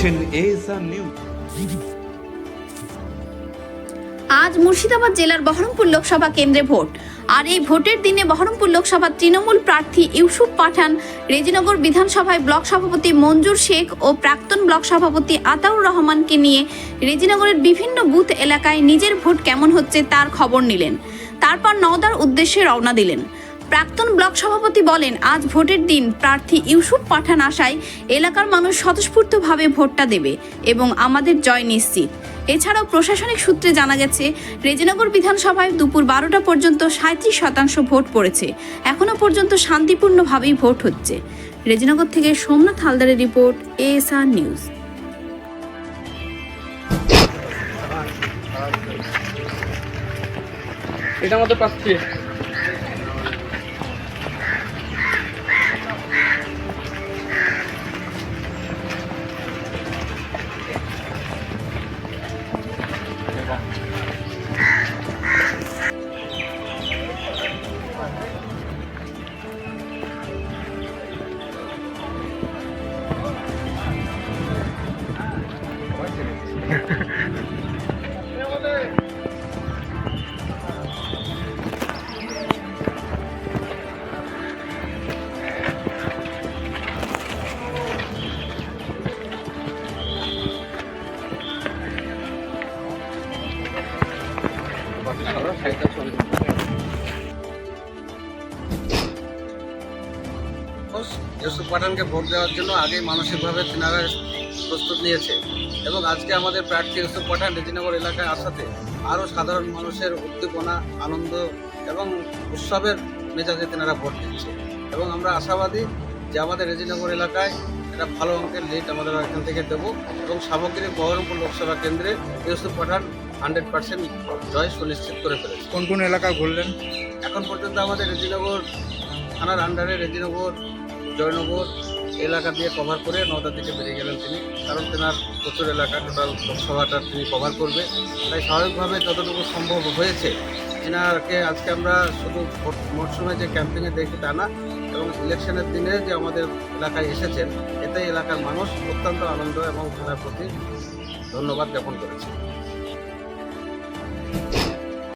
দেখছেন আজ মুর্শিদাবাদ জেলার বহরমপুর লোকসভা কেন্দ্রে ভোট। আর এই ভোটের দিনে বহরমপুর লোকসভার তৃণমূল প্রার্থী ইউসুফ পাঠান, রেজিনগর বিধানসভায় ব্লক সভাপতি মঞ্জুর শেখ ও প্রাক্তন ব্লক সভাপতি আতাউর রহমানকে নিয়ে রেজিনগরের বিভিন্ন বুথ এলাকায় নিজের ভোট কেমন হচ্ছে তার খবর নিলেন। তারপর নওদার উদ্দেশ্যে রওনা দিলেন। প্রাক্তন ব্লক সভাপতি বলেন, আজ ভোটের দিন প্রার্থী ইউসুফ পাঠান আসায় এলাকার মানুষ স্বতঃস্ফূর্তভাবে ভোটটা দেবে এবং আমাদের জয় নিশ্চিত। এছাড়াও প্রশাসনিক সূত্রে জানা গেছে, রেজিনগর বিধানসভায় দুপুর বারোটা পর্যন্ত সাঁত্রিশ শতাংশ ভোট পড়েছে। এখনও পর্যন্ত শান্তিপূর্ণভাবেই ভোট হচ্ছে। রেজিনগর থেকে সোমনাথ হালদারের রিপোর্ট, এএসআর নিউজ। এটা আমাদের পাচ্ছি ঘোষ ইউসুফ পাঠানকে ভোট দেওয়ার জন্য আগেই মানসিকভাবে তেনারা প্রস্তুত নিয়েছে। এবং আজকে আমাদের প্রার্থী ইউসুফ পাঠান রেজিনগর এলাকায় আসাতে আরও সাধারণ মানুষের উদ্দীপনা আনন্দ এবং উৎসবের মেজাজে তেনারা ভোট দিচ্ছে। এবং আমরা আশাবাদী যে আমাদের রেজিনগর এলাকায় একটা ভালো অঙ্কের লিড আমাদের এখান থেকে দেবো এবং সামগ্রিক বহরমপুর লোকসভা কেন্দ্রে ইউসুফ পাঠান হান্ড্রেড পার্সেন্ট জয় সুনিশ্চিত করে ফেলেছে। কোন কোন এলাকা ঘুরলেন? এখন পর্যন্ত আমাদের রেজিনগর থানার আন্ডারে রেজিনগর জয়নগর এলাকা দিয়ে কভার করে নটা থেকে বেরিয়ে গেলেন তিনি। কারণ তেনার প্রচুর এলাকা টোটাল লোকসভাটা তিনি কভার করবে। তাই স্বাভাবিকভাবে যতটুকু সম্ভব হয়েছে, তিনাকে আজকে আমরা শুধু মরশুমে যে ক্যাম্পিংয়ে দেখি তা না, এবং ইলেকশনের দিনে যে আমাদের এলাকায় এসেছেন, এতে এলাকার মানুষ অত্যন্ত আনন্দ এবং তেনার প্রতি ধন্যবাদ জ্ঞাপন করেছে